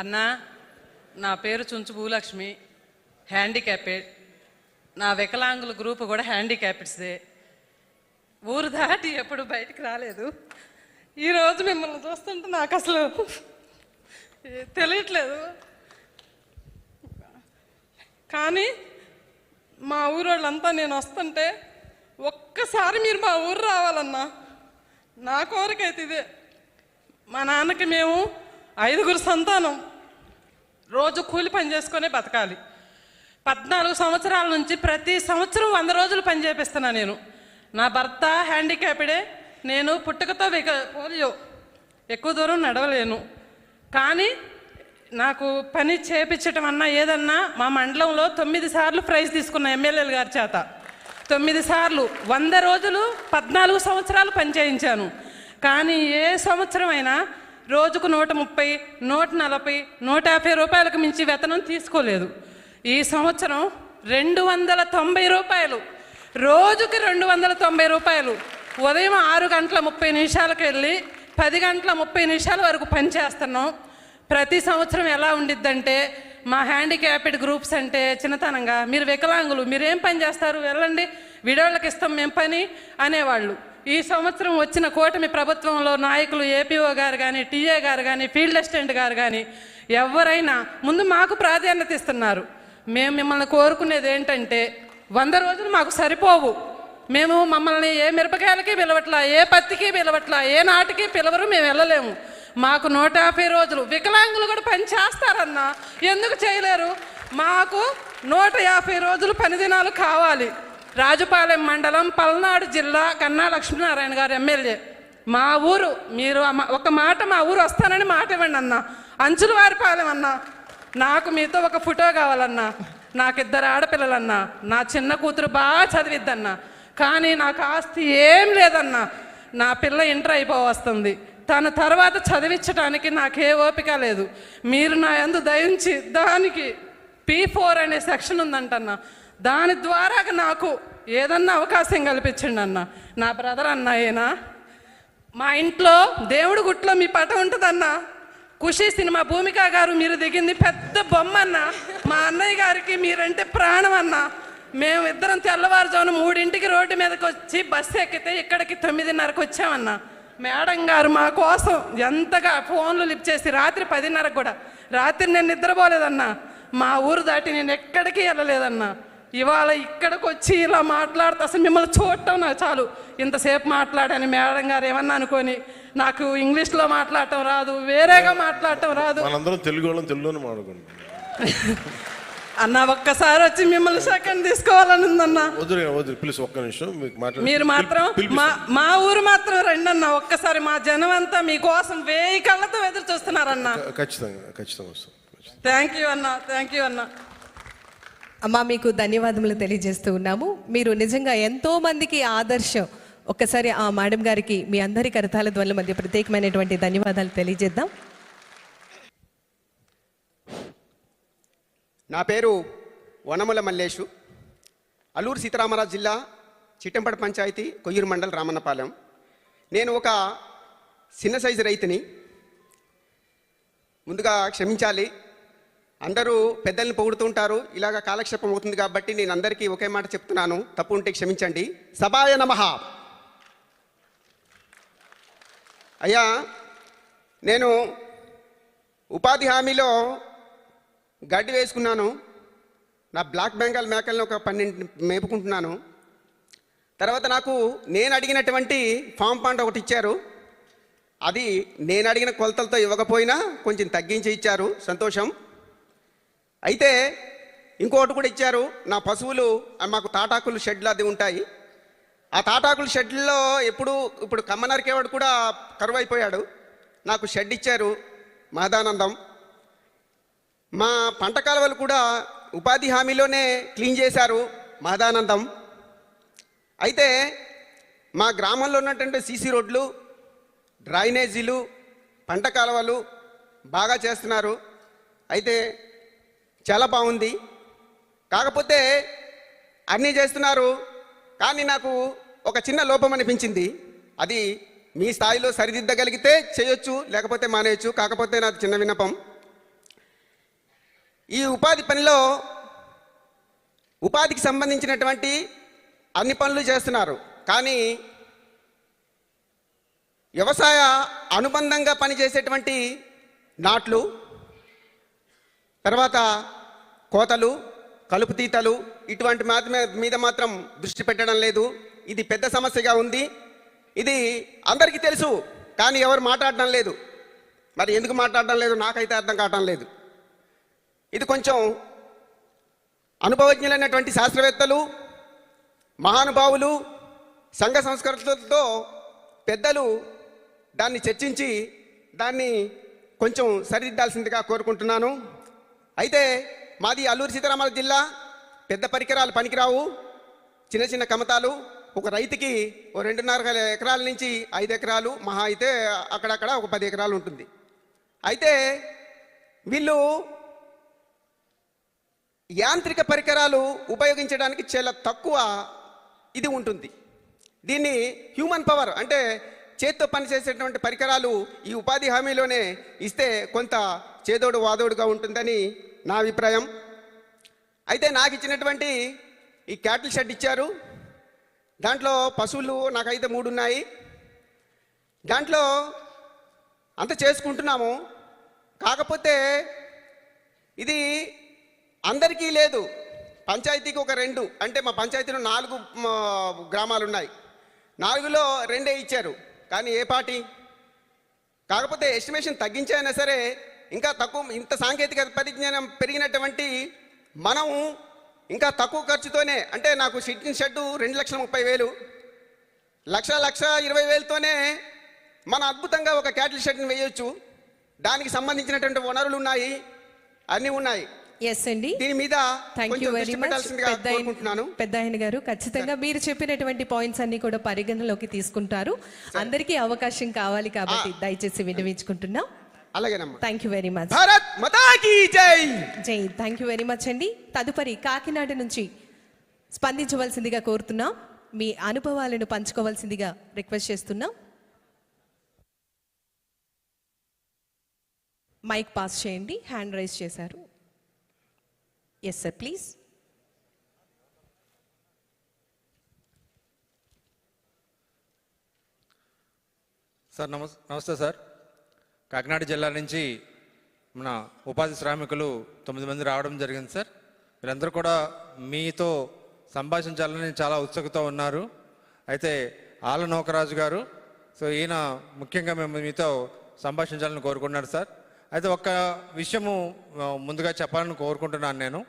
అన్న నా పేరు చుంచు భూలక్ష్మి. హ్యాండిక్యాపెడ్ నా వికలాంగుల గ్రూప్ కూడా హ్యాండిక్యాపెడ్స్దే ఊరు దాటి ఎప్పుడు బయటికి రాలేదు. ఈరోజు మిమ్మల్ని చూస్తుంటే నాకు అసలు తెలియట్లేదు. కానీ మా ఊరోళ్ళంతా నేను వస్తుంటే ఒక్కసారి మీరు మా ఊరు రావాలన్నా నా కోరిక అయితే ఇదే. మా నాన్నకి మేము ఐదుగురు సంతానం. రోజు కూలి పని చేసుకొని బతకాలి. పద్నాలుగు సంవత్సరాల నుంచి ప్రతి సంవత్సరం వంద రోజులు పని చేపిస్తున్నా నేను. నా భర్త హ్యాండిక్యాప్డే. నేను పుట్టుకతో విక పోలియో. ఎక్కువ దూరం నడవలేను. కానీ నాకు పని చేపించటం అన్నా ఏదన్నా మా మండలంలో తొమ్మిది సార్లు ప్రైజ్ తీసుకున్న ఎమ్మెల్యేల గారి చేత. తొమ్మిది సార్లు వంద రోజులు పద్నాలుగు సంవత్సరాలు పని చేయించాను. కానీ ఏ సంవత్సరం అయినా రోజుకు నూట ముప్పై నూట నలభై నూట యాభై రూపాయలకు మించి వేతనం తీసుకోలేదు. ఈ సంవత్సరం రెండు వందల తొంభై రూపాయలు. రోజుకి రెండు వందల తొంభై రూపాయలు. ఉదయం ఆరు గంటల ముప్పై నిమిషాలకు వెళ్ళి పది గంటల ముప్పై నిమిషాల వరకు పని చేస్తున్నాం. ప్రతి సంవత్సరం ఎలా ఉండిద్దంటే మా హ్యాండిక్యాప్డ్ గ్రూప్స్ అంటే చిన్నతనంగా మీరు వికలాంగులు మీరేం పని చేస్తారు? వెళ్ళండి. విడోళ్ళకి ఇస్తాం మేము పని అనేవాళ్ళు. ఈ సంవత్సరం వచ్చిన కూటమి ప్రభుత్వంలో నాయకులు ఏపీఓ గారు కానీ టీఏ గారు కానీ ఫీల్డ్ అసిస్టెంట్ గారు కానీ ఎవరైనా ముందు మాకు ప్రాధాన్యత ఇస్తున్నారు. మేము మిమ్మల్ని కోరుకునేది ఏంటంటే వంద రోజులు మాకు సరిపోవు. మేము మమ్మల్ని ఏ మిరపకాయలకి పిలవట్లా ఏ పత్తికి పిలవట్లా ఏ నాటికి పిలవరు మేము వెళ్ళలేము. మాకు నూట యాభై రోజులు వికలాంగులు కూడా పని చేస్తారన్నా ఎందుకు చేయలేరు? మాకు నూట యాభై రోజులు పని దినాలు కావాలి. రాజుపాలెం మండలం పల్నాడు జిల్లా కన్నా లక్ష్మీనారాయణ గారు ఎమ్మెల్యే. మా ఊరు మీరు ఒక మాట మా ఊరు వస్తానని మాట ఇవ్వండి అన్న. అంచులవారిపాలెం వారిపాలెం అన్నా. నాకు మీతో ఒక ఫోటో కావాలన్నా. నాకు ఇద్దరు ఆడపిల్లలన్నా. నా చిన్న కూతురు బాగా చదివిద్దన్నా. కానీ నాకు ఆస్తి ఏం లేదన్నా. నా పిల్ల ఇంటర్ అయిపోవస్తుంది తన తర్వాత చదివించడానికి నాకే ఓపిక లేదు. మీరు నా యందు దయించి దానికి పీ ఫోర్ అనే సెక్షన్ ఉందంటన్నా. దాని ద్వారా నాకు ఏదన్నా అవకాశం కల్పించండి అన్న. నా బ్రదర్ అన్నాయేనా మా ఇంట్లో దేవుడు గుట్లో మీ పట ఉంటుందన్నా. ఖుషి సినిమా భూమిక గారు మీరు దిగింది పెద్ద బొమ్మ అన్న మా అన్నయ్య గారికి మీరంటే ప్రాణం అన్న. మేము ఇద్దరం తెల్లవారుజామున మూడింటికి రోడ్డు మీదకి వచ్చి బస్సు ఎక్కితే ఇక్కడికి తొమ్మిదిన్నరకు వచ్చామన్నా. మేడం గారు మా కోసం ఎంతగా ఫోన్లు లిఫ్ట్ చేసి రాత్రి పదిన్నరకు కూడా. రాత్రి నేను నిద్రపోలేదన్నా. మా ఊరు దాటి నేను ఎక్కడికి వెళ్ళలేదన్నా. ఇవాళ ఇక్కడికి వచ్చి ఇలా మాట్లాడితే అసలు మిమ్మల్ని చూడటం నాకు చాలు. ఇంతసేపు మాట్లాడాను మేడం గారు ఏమన్నా అనుకొని నాకు ఇంగ్లీష్లో మాట్లాడటం రాదు వేరేగా మాట్లాడటం రాదు. మనందరం తెలుగు వాళ్ళం మాట్లాడుకుంటాం. అన్న ఒక్కసారి వచ్చి మిమ్మల్ని సెకండ్ తీసుకోవాలని ఉందన్న. ఒక్క నిమిషం మీరు మాత్రం మా మా ఊరు మాత్రం రండి అన్న ఒక్కసారి మా జనం అంతా మీకోసం వేయి కళ్ళతో ఎదురు చూస్తున్నారన్న. ఖచ్చితంగా ఖచ్చితంగా. థ్యాంక్ యూ అన్న థ్యాంక్ యూ అన్న. అమ్మా మీకు ధన్యవాదములు తెలియజేస్తూ ఉన్నాము. మీరు నిజంగా ఎంతో మందికి ఆదర్శం. ఒక్కసారి ఆ మేడం గారికి మీ అందరి కరతాల ధ్వనుల మధ్య ప్రత్యేకమైనటువంటి ధన్యవాదాలు తెలియజేద్దాం. నా పేరు వనముల మల్లేషు అల్లూరు సీతారామరాజు జిల్లా చిట్టంపట పంచాయతీ కొయ్యూరు మండల్ రామన్నపాలెం. నేను ఒక చిన్న సైజు రైతుని. ముందుగా క్షమించాలి. అందరూ పెద్దల్ని పొగుడుతుంటారు. ఇలాగ కాలక్షేపం అవుతుంది కాబట్టి నేను అందరికీ ఒకే మాట చెప్తున్నాను. తప్పు ఉంటే క్షమించండి. సభాయ నమః. అయ్యా నేను ఉపాధి హామీలో గడ్డి వేసుకున్నాను. నా బ్లాక్ బెంగాల్ మేకలను ఒక పన్నెండు మేపుకుంటున్నాను. తర్వాత నాకు నేను అడిగినటువంటి ఫామ్ పాండ్ ఒకటి ఇచ్చారు. అది నేను అడిగిన కొలతలతో ఇవ్వకపోయినా కొంచెం తగ్గించి ఇచ్చారు. సంతోషం. అయితే ఇంకోటి కూడా ఇచ్చారు నా పశువులు మాకు తాటాకులు షెడ్లు అది ఉంటాయి. ఆ తాటాకుల షెడ్లో ఎప్పుడు ఇప్పుడు కమ్మనరికేవాడు కూడా కరువు అయిపోయాడు నాకు షెడ్ ఇచ్చారు మహదానందం. మా పంట కాలువలు కూడా ఉపాధి హామీలోనే క్లీన్ చేశారు మహదానందం. అయితే మా గ్రామంలో ఉన్నటువంటి సీసీ రోడ్లు డ్రైనేజీలు పంట కాలువలు బాగా చేస్తున్నారు. అయితే చాలా బాగుంది. కాకపోతే అన్నీ చేస్తున్నారు. కానీ నాకు ఒక చిన్న లోపం అనిపించింది. అది మీ స్థాయిలో సరిదిద్దగలిగితే చేయొచ్చు లేకపోతే మానేయచ్చు. కాకపోతే నాది చిన్న విన్నపం. ఈ ఉపాధి పనిలో ఉపాధికి సంబంధించినటువంటి అన్ని పనులు చేస్తున్నారు. కానీ వ్యవసాయ అనుబంధంగా పనిచేసేటువంటి నాట్లు తర్వాత కోతలు కలుపు తీతలు ఇటువంటి మాత్రమే మీద మాత్రం దృష్టి పెట్టడం లేదు. ఇది పెద్ద సమస్యగా ఉంది. ఇది అందరికీ తెలుసు కానీ ఎవరు మాట్లాడడం లేదు. మరి ఎందుకు మాట్లాడడం లేదు? నాకైతే అర్థం కావటం లేదు. ఇది కొంచెం అనుభవజ్ఞులైనటువంటి శాస్త్రవేత్తలు మహానుభావులు సంఘ సంస్కృతులతో పెద్దలు దాన్ని చర్చించి దాన్ని కొంచెం సరిదిద్దాల్సిందిగా కోరుకుంటున్నాను. అయితే మాది అల్లూరి సీతారామరాజు జిల్లా. పెద్ద పరికరాలు పనికిరావు. చిన్న చిన్న కమతాలు. ఒక రైతుకి ఓ రెండున్నర ఎకరాల నుంచి ఐదు ఎకరాలు మహా అయితే అక్కడక్కడ ఒక పది ఎకరాలు ఉంటుంది. అయితే వీళ్ళు యాంత్రిక పరికరాలు ఉపయోగించడానికి చాలా తక్కువ ఇది ఉంటుంది. దీన్ని హ్యూమన్ పవర్ అంటే చేత్తో పనిచేసేటువంటి పరికరాలు ఈ ఉపాధి హామీలోనే ఇస్తే కొంత చేదోడు వాదోడుగా ఉంటుందని నా అభిప్రాయం. అయితే నాకు ఇచ్చినటువంటి ఈ క్యాటిల్ షెడ్ ఇచ్చారు. దాంట్లో పశువులు నాకైతే మూడు ఉన్నాయి. దాంట్లో అంత చేసుకుంటున్నాము. కాకపోతే ఇది అందరికీ లేదు. పంచాయతీకి ఒక రెండు అంటే మా పంచాయతీలో నాలుగు గ్రామాలు ఉన్నాయి నాలుగులో రెండే ఇచ్చారు. కానీ ఏ పార్టీ? కాకపోతే ఎస్టిమేషన్ తగ్గించైనా సరే ఇంకా తక్కువ ఇంత సాంకేతిక పరిజ్ఞానం పెరిగినటువంటి మనం ఇంకా తక్కువ ఖర్చుతోనే అంటే నాకు షిట్టింగ్ షెడ్డు రెండు లక్షల ముప్పై వేలు లక్ష లక్ష ఇరవై వేలతోనే మన అద్భుతంగా ఒక క్యాటిల్ షెడ్ని వేయొచ్చు. దానికి సంబంధించినటువంటి వనరులు ఉన్నాయి అన్నీ ఉన్నాయి. ఎస్ అండి దీని మీద థ్యాంక్ యూ వెరీ మచ్ పెద్ద ఆయన గారు ఖచ్చితంగా మీరు చెప్పినటువంటి పాయింట్స్ అన్ని కూడా పరిగణలోకి తీసుకుంటారు. అందరికీ అవకాశం కావాలి కాబట్టి దయచేసి వినిపించుకుంటున్నాం అలాగేనమ్మా thank you very much Bharat మతాకి జై! జై. థ్యాంక్ యూ వెరీ మచ్ అండి తదుపరి కాకినాడ నుంచి స్పందించవలసిందిగా కోరుతున్నాం. మీ అనుభవాలను పంచుకోవాల్సిందిగా రిక్వెస్ట్ చేస్తున్నాం. మైక్ పాస్ చేయండి. హ్యాండ్ రైజ్ చేశారు. ఎస్ సార్ ప్లీజ్ సార్ నమస్ నమస్తే సార్. కాకినాడ జిల్లా నుంచి మన ఉపాధి శ్రామికులు తొమ్మిది మంది రావడం జరిగింది సార్. వీరందరూ కూడా మీతో సంభాషించాలని చాలా ఉత్సుకత ఉన్నారు. అయితే ఆల నౌకరాజు గారు సో ఈయన ముఖ్యంగా మేము మీతో సంభాషించాలని కోరుకున్నారు సార్. అయితే ఒక్క విషయము ముందుగా చెప్పాలని కోరుకుంటున్నాను నేను.